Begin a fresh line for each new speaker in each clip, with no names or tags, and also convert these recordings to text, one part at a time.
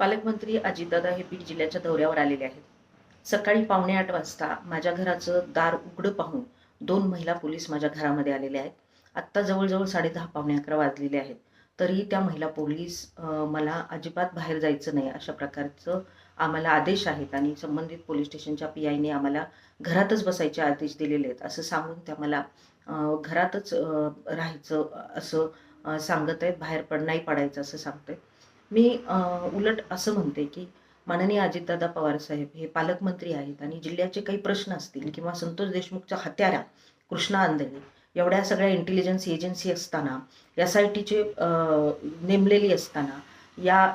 पालकमंत्री अजितदादा हे बीड जिल्ह्याच्या दौऱ्यावर आलेले आहेत. सकाळी पावणे आठ वाजता माझ्या घराचं दार उघडं पाहून दोन महिला पोलीस माझ्या घरामध्ये आलेल्या आहेत. आत्ता जवळजवळ साडेदहा पावणे अकरा वाजलेले आहेत. तरीही त्या महिला पोलीस मला अजिबात बाहेर जायचं नाही अशा प्रकारचं आम्हाला आदेश आहेत आणि संबंधित पोलीस स्टेशनच्या पी आयने आम्हाला घरातच बसायचे आदेश दिलेले आहेत असं सांगून त्या मला घरातच राहायचं असं सांगत आहेत बाहेर पड नाही पडायचं असं सांगत मी उलट असं म्हणते की माननीय अजितदादा पवार साहेब हे पालकमंत्री आहेत आणि जिल्ह्याचे काही प्रश्न असतील किंवा संतोष देशमुखच्या हत्यारा कृष्णा आंधळे एवढ्या सगळ्या इंटेलिजन्स एजन्सी असताना एस आय टीचे नेमलेली असताना या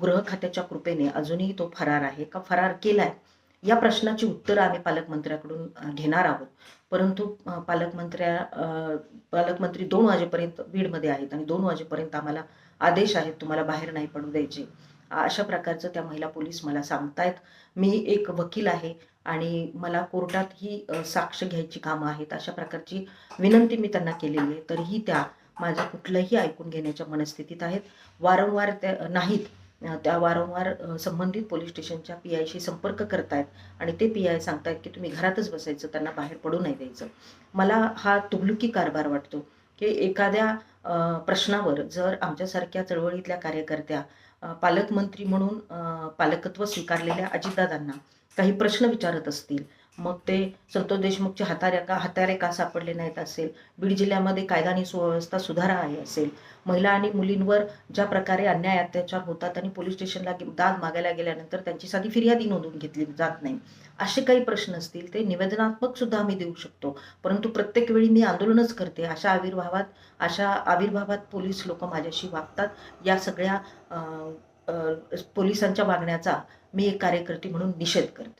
गृह खात्याच्या कृपेने अजूनही तो फरार आहे का? फरार केला आहे या प्रश्नाची उत्तरं आम्ही पालकमंत्र्याकडून घेणार आहोत. परंतु पालकमंत्र्या पालकमंत्री दोन वाजेपर्यंत बीडमध्ये आहेत आणि दोन वाजेपर्यंत आम्हाला आदेश आहेत तुम्हाला बाहेर नाही पडू द्यायचे. अशा प्रकारचं त्या महिला पोलीस मला सांगतायत. मी एक वकील आहे आणि मला कोर्टात ही साक्ष घ्यायची कामं आहेत. अशा प्रकारची विनंती मी त्यांना केलेली आहे. तरीही त्या माझं कुठलंही ऐकून घेण्याच्या मनस्थितीत आहेत. वारंवार त्या नाहीत. त्या वारंवार संबंधित पोलीस स्टेशनच्या पी आयशी संपर्क करतायत आणि ते पी आय सांगतायत की तुम्ही घरातच बसायचं त्यांना बाहेर पडू नाही द्यायचं. मला हा तुघलुकी कारभार वाटतो की एखाद्या प्रश्नावर जर आमच्यासारख्या चळवळीतल्या कार्यकर्त्या पालकमंत्री म्हणून पालकत्व स्वीकारलेल्या अजितदादांना काही प्रश्न विचारत असतील मग ते संतोष देशमुखचे हाताऱ्या का हातारे का सापडले नाहीत असेल? बीड जिल्ह्यामध्ये कायदा आणि सुव्यवस्था सुधारा आहे असेल? महिला आणि मुलींवर ज्या प्रकारे अन्याय अत्याचार होतात आणि पोलीस स्टेशनला दाद मागायला गेल्यानंतर त्यांची साधी फिर्यादी नोंदवून घेतली जात नाही असे काही प्रश्न असतील ते निवेदनात्मक सुद्धा आम्ही देऊ शकतो. परंतु प्रत्येक वेळी मी आंदोलनच करते अशा आविर्भावात अशा आविर्भावात पोलीस लोक माझ्याशी वागतात. या सगळ्या पोलिसांच्या वागण्याचा मी एक कार्यकर्ती म्हणून निषेध करते.